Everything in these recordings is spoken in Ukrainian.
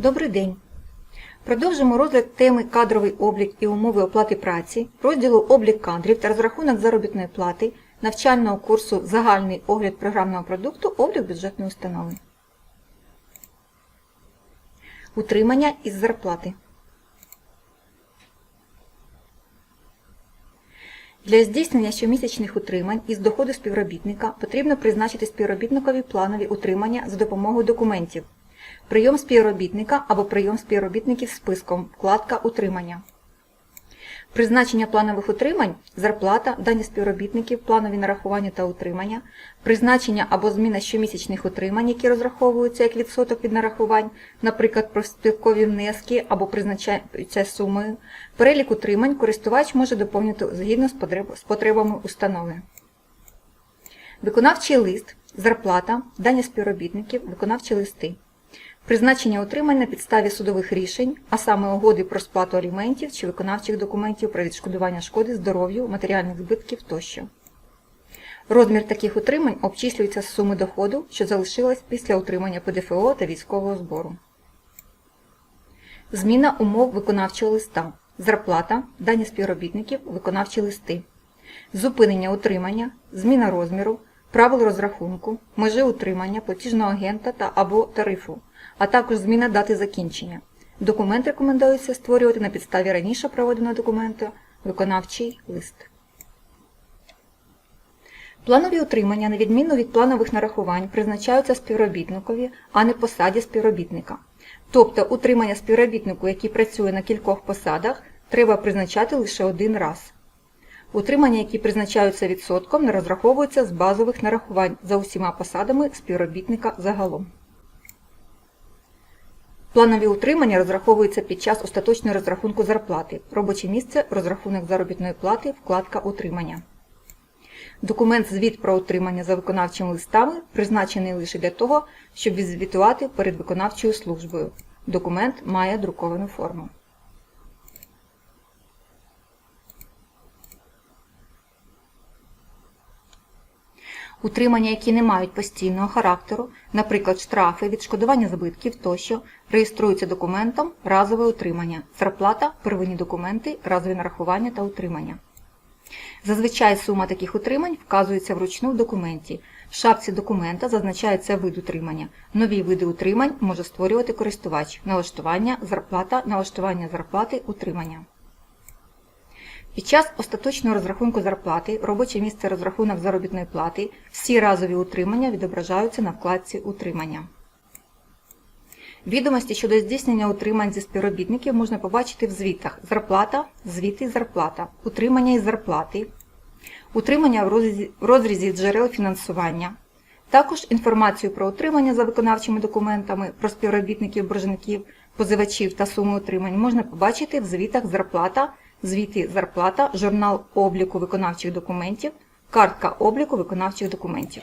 Добрий день! Продовжимо розгляд теми Кадровий облік і умови оплати праці, розділу Облік кадрів та розрахунок заробітної плати навчального курсу Загальний огляд програмного продукту облік бюджетної установи. Утримання із зарплати. Для здійснення щомісячних утримань із доходу співробітника потрібно призначити співробітникові планові утримання за допомогою документів. Прийом співробітника або прийом співробітників списком, вкладка Утримання. Призначення планових утримань, зарплата, дані співробітників, планові нарахування та утримання, призначення або зміна щомісячних утримань, які розраховуються як відсоток від нарахувань, наприклад, профспілкові внески або призначаються сумою, перелік утримань користувач може доповнити згідно з потребами установи. Виконавчий лист, зарплата, дані співробітників, виконавчі листи. Призначення утримань на підставі судових рішень, а саме угоди про сплату аліментів чи виконавчих документів про відшкодування шкоди здоров'ю, матеріальних збитків тощо. Розмір таких утримань обчислюється з суми доходу, що залишилась після утримання ПДФО та військового збору. Зміна умов виконавчого листа. Зарплата, дані співробітників, виконавчі листи. Зупинення утримання, зміна розміру, правил розрахунку, межи утримання платіжного агента та або тарифу, а також зміна дати закінчення. Документ рекомендується створювати на підставі раніше проведеного документу виконавчий лист. Планові утримання, на відміну від планових нарахувань, призначаються співробітникові, а не посаді співробітника. Тобто утримання співробітнику, який працює на кількох посадах, треба призначати лише один раз. Утримання, які призначаються відсотком, не розраховуються з базових нарахувань за усіма посадами співробітника загалом. Планові утримання розраховуються під час остаточного розрахунку зарплати. Робоче місце розрахунок заробітної плати, вкладка утримання. Документ звіт про утримання за виконавчими листами призначений лише для того, щоб відзвітувати перед виконавчою службою. Документ має друковану форму. Утримання, які не мають постійного характеру, наприклад, штрафи, відшкодування збитків тощо, реєструються документом разове утримання, зарплата, первинні документи, разові нарахування та утримання. Зазвичай сума таких утримань вказується вручну в документі. В шапці документа зазначається вид утримання. Нові види утримань може створювати користувач. Налаштування, зарплата, налаштування зарплати, утримання. Під час остаточного розрахунку зарплати, робоче місце розрахунок заробітної плати, всі разові утримання відображаються на вкладці Утримання. Відомості щодо здійснення утримань зі співробітників можна побачити в звітах зарплата, звіти зарплата, утримання із зарплати, утримання в розрізі, в розрізі джерел фінансування. Також інформацію про утримання за виконавчими документами, про співробітників, боржників, позивачів та суми утримань можна побачити в звітах зарплата, звіти зарплата, журнал обліку виконавчих документів, картка обліку виконавчих документів.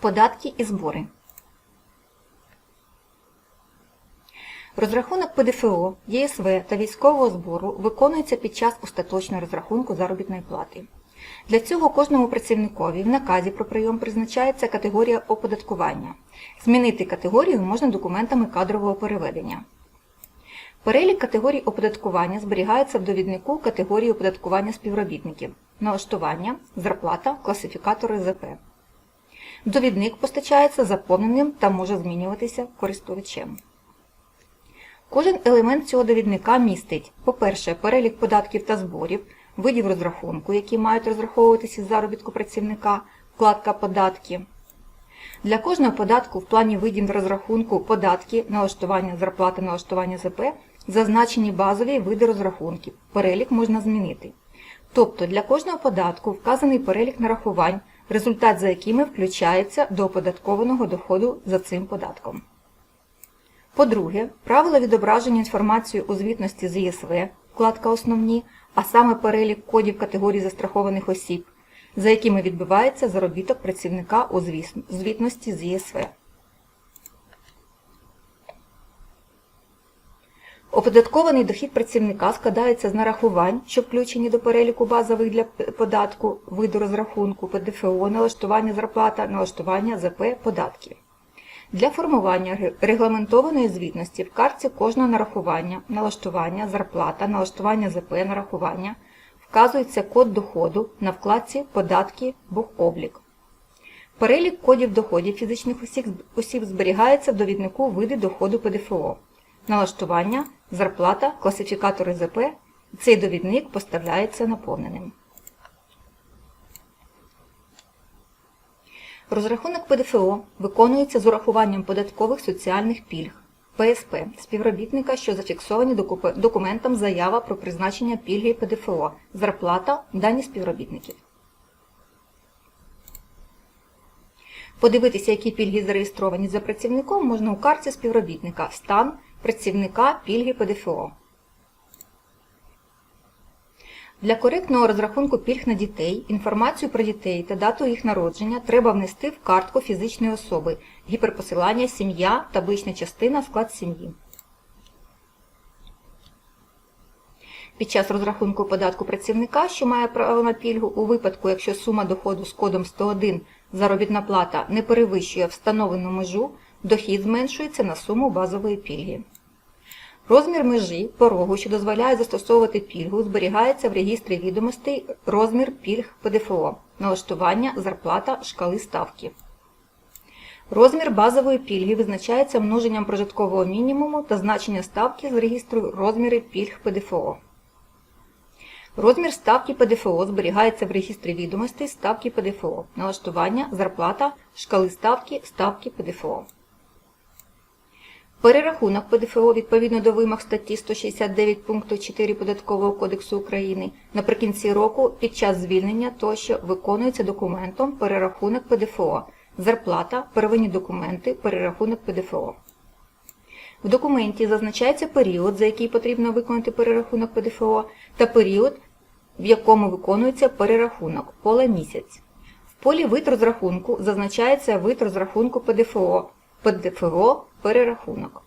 Податки і збори. Розрахунок ПДФО, ЄСВ та військового збору виконується під час остаточного розрахунку заробітної плати. Для цього кожному працівникові в наказі про прийом призначається категорія оподаткування. Змінити категорію можна документами кадрового переведення. Перелік категорій оподаткування зберігається в довіднику категорії оподаткування співробітників, налаштування, зарплата, класифікатори ЗП. Довідник постачається заповненим та може змінюватися користувачем. Кожен елемент цього довідника містить, по-перше, перелік податків та зборів, видів розрахунку, які мають розраховуватися із заробітку працівника, вкладка Податки. Для кожного податку в плані видів розрахунку податки, налаштування зарплати, налаштування ЗП зазначені базові види розрахунків. Перелік можна змінити. Тобто для кожного податку вказаний перелік нарахувань, результат за якими включається до оподаткованого доходу за цим податком. По-друге, правила відображення інформації у звітності з ЄСВ, вкладка Основні, а саме перелік кодів категорій застрахованих осіб, за якими відбувається заробіток працівника у звітності з ЄСВ. Оподаткований дохід працівника складається з нарахувань, що включені до переліку базових для податку, виду розрахунку, ПДФО, налаштування зарплата, налаштування ЗП, податки. Для формування регламентованої звітності в картці кожного нарахування, налаштування, зарплата, налаштування ЗП, нарахування вказується код доходу на вкладці Податки Бухоблік. Перелік кодів доходів фізичних осіб, зберігається в довіднику види доходу ПДФО. Налаштування, зарплата, класифікатори ЗП. Цей довідник поставляється наповненим. Розрахунок ПДФО виконується з урахуванням податкових соціальних пільг ПСП співробітника, що зафіксовані документом заява про призначення пільги ПДФО, зарплата, дані співробітників. Подивитися, які пільги зареєстровані за працівником, можна у карті співробітника стан працівника пільги ПДФО. Для коректного розрахунку пільг на дітей інформацію про дітей та дату їх народження треба внести в картку фізичної особи, гіперпосилання сім'я, таблична частина, склад сім'ї. Під час розрахунку податку працівника, що має право на пільгу, у випадку, якщо сума доходу з кодом 101 заробітна плата не перевищує встановлену межу, дохід зменшується на суму базової пільги. Розмір межі порогу, що дозволяє застосовувати пільгу, зберігається в регістрі відомостей розмір пільг ПДФО, налаштування, зарплата, шкали ставки. Розмір базової пільги визначається множенням прожиткового мінімуму та значення ставки з регістру розміри пільг ПДФО. Розмір ставки ПДФО зберігається в регістрі відомостей ставки ПДФО, налаштування, зарплата, шкали ставки, ставки ПДФО. Перерахунок ПДФО відповідно до вимог статті 169 пункту 4 Податкового кодексу України наприкінці року під час звільнення тощо виконується документом перерахунок ПДФО, зарплата, первинні документи, перерахунок ПДФО. В документі зазначається період, за який потрібно виконати перерахунок ПДФО, та період, в якому виконується перерахунок поле місяць. В полі вид розрахунку зазначається вид розрахунку ПДФО, ПДФО перерахунок.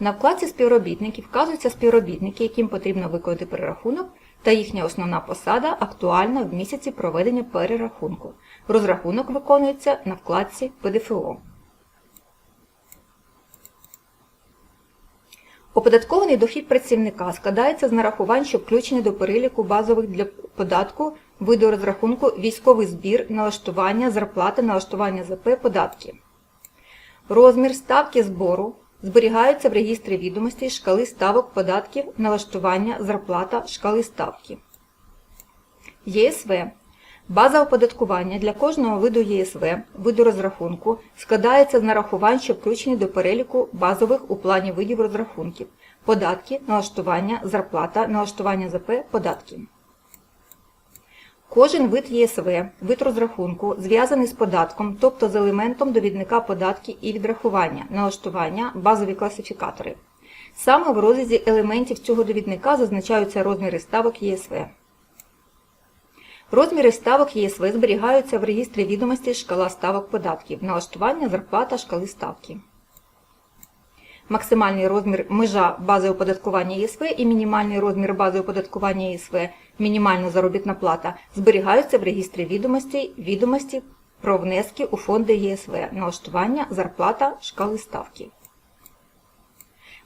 На вкладці співробітники вказуються співробітники, яким потрібно виконати перерахунок, та їхня основна посада актуальна в місяці проведення перерахунку. Розрахунок виконується на вкладці ПДФО. Оподаткований дохід працівника складається з нарахувань, що включені до переліку базових для податку, виду розрахунку, військовий збір, налаштування, зарплати, налаштування ЗП, податки. Розмір ставки збору зберігаються в регістрі відомостей шкали ставок податків, налаштування, зарплата, шкали ставки. ЄСВ. База оподаткування для кожного виду ЄСВ, виду розрахунку, складається з нарахувань, що включені до переліку базових у плані видів розрахунків, податки, налаштування, зарплата, налаштування ЗП, податки. Кожен вид ЄСВ, вид розрахунку, зв'язаний з податком, тобто з елементом довідника податки і відрахування, налаштування, базові класифікатори. Саме в розрізі елементів цього довідника зазначаються розміри ставок ЄСВ. Розміри ставок ЄСВ зберігаються в регістрі відомостей шкала ставок податків, налаштування, зарплата, шкали ставки. Максимальний розмір межа бази оподаткування ЄСВ і мінімальний розмір бази оподаткування ЄСВ, мінімальна заробітна плата, зберігаються в регістрі відомостей відомості про внески у фонди ЄСВ, налаштування, зарплата, шкали ставки.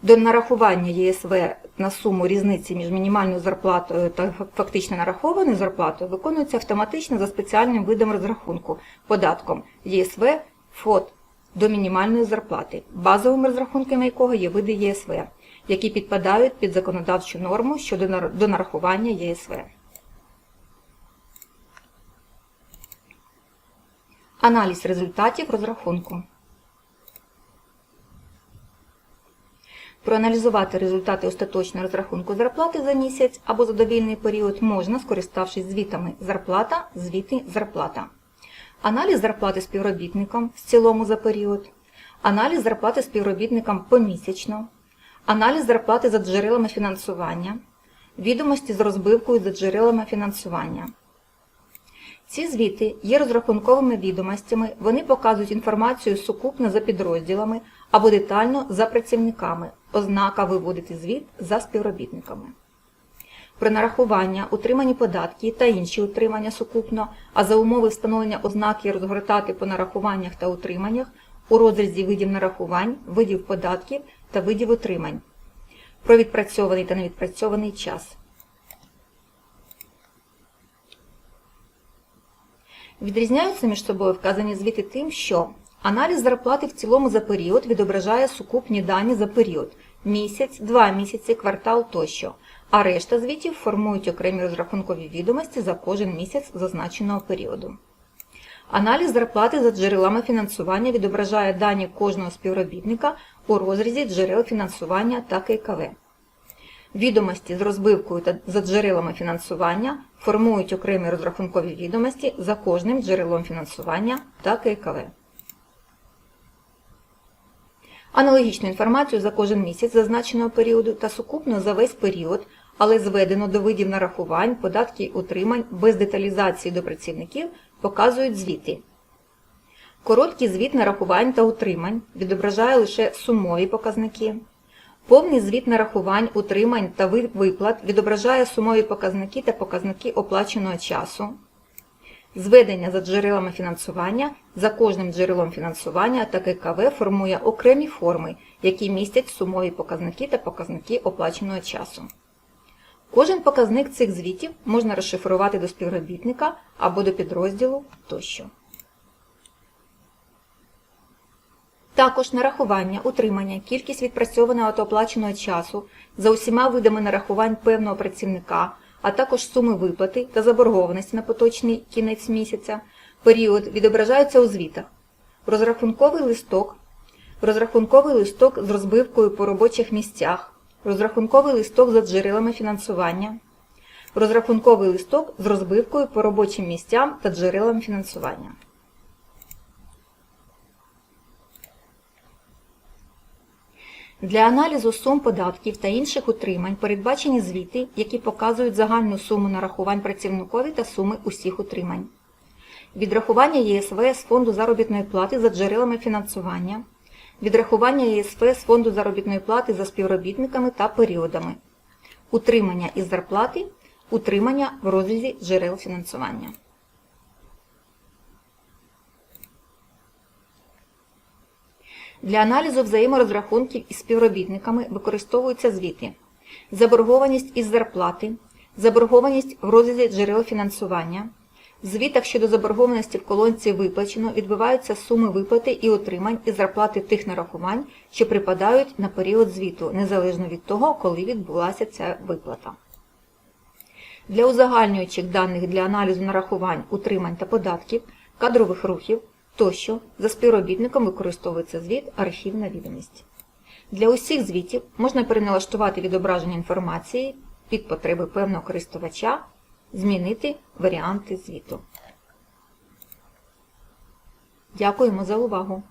До нарахування ЄСВ на суму різниці між мінімальною зарплатою та фактично нарахованою зарплатою виконується автоматично за спеціальним видом розрахунку податком ЄСВ ФОД до мінімальної зарплати, базовим розрахунком якого є види ЄСВ, які підпадають під законодавчу норму щодо нар- до нарахування ЄСВ. Аналіз результатів розрахунку. Проаналізувати результати остаточного розрахунку зарплати за місяць або задовільний період можна, скориставшись звітами зарплата, звіти, зарплата. Аналіз зарплати співробітникам в цілому за період, аналіз зарплати співробітникам помісячно, аналіз зарплати за джерелами фінансування, відомості з розбивкою за джерелами фінансування. Ці звіти є розрахунковими відомостями, вони показують інформацію сукупно за підрозділами або детально за працівниками, ознака виводити звіт за співробітниками. Про нарахування, утримані податки та інші утримання сукупно, а за умови встановлення ознаки розгортати по нарахуваннях та утриманнях у розрізі видів нарахувань, видів податків та видів утримань. Про відпрацьований та невідпрацьований час. Відрізняються між собою вказані звіти тим, що аналіз зарплати в цілому за період відображає сукупні дані за період місяць, два місяці, квартал тощо, а решта звітів формують окремі розрахункові відомості за кожен місяць зазначеного періоду. Аналіз зарплати за джерелами фінансування відображає дані кожного співробітника у розрізі джерел фінансування та ККВ. Відомості з розбивкою та за джерелами фінансування формують окремі розрахункові відомості за кожним джерелом фінансування та ККВ. Аналогічну інформацію за кожен місяць зазначеного періоду та сукупно за весь період, але зведено до видів нарахувань, податків і утримань без деталізації до працівників, показують звіти. Короткий звіт нарахувань та утримань відображає лише сумові показники. Повний звіт нарахувань, утримань та виплат відображає сумові показники та показники оплаченого часу. Зведення за джерелами фінансування за кожним джерелом фінансування та ККВ формує окремі форми, які містять сумові показники та показники оплаченого часу. Кожен показник цих звітів можна розшифрувати до співробітника або до підрозділу тощо. Також нарахування, утримання, кількість відпрацьованого та оплаченого часу за усіма видами нарахувань певного працівника, а також суми виплати та заборгованості на поточний кінець місяця, період відображаються у звітах. Розрахунковий листок, розрахунковий листок з розбивкою по робочих місцях, розрахунковий листок за джерелами фінансування, розрахунковий листок з розбивкою по робочим місцям та джерелам фінансування. Для аналізу сум податків та інших утримань передбачені звіти, які показують загальну суму нарахувань працівникові та суми усіх утримань. Відрахування ЄСВ з фонду заробітної плати за джерелами фінансування, відрахування ЄСВ з фонду заробітної плати за співробітниками та періодами, утримання із зарплати, утримання в розрізі джерел фінансування. Для аналізу взаєморозрахунків із співробітниками використовуються звіти. Заборгованість із зарплати, заборгованість в розрізі джерел фінансування. Звітах щодо заборгованості в колонці виплачено відбиваються суми виплати і отримань із зарплати тих нарахувань, що припадають на період звіту, незалежно від того, коли відбулася ця виплата. Для узагальнюючих даних для аналізу нарахувань, утримань та податків, кадрових рухів тощо за співробітником використовується звіт архівна відомість. Для усіх звітів можна переналаштувати відображення інформації під потреби певного користувача, змінити варіанти звіту. Дякуємо за увагу!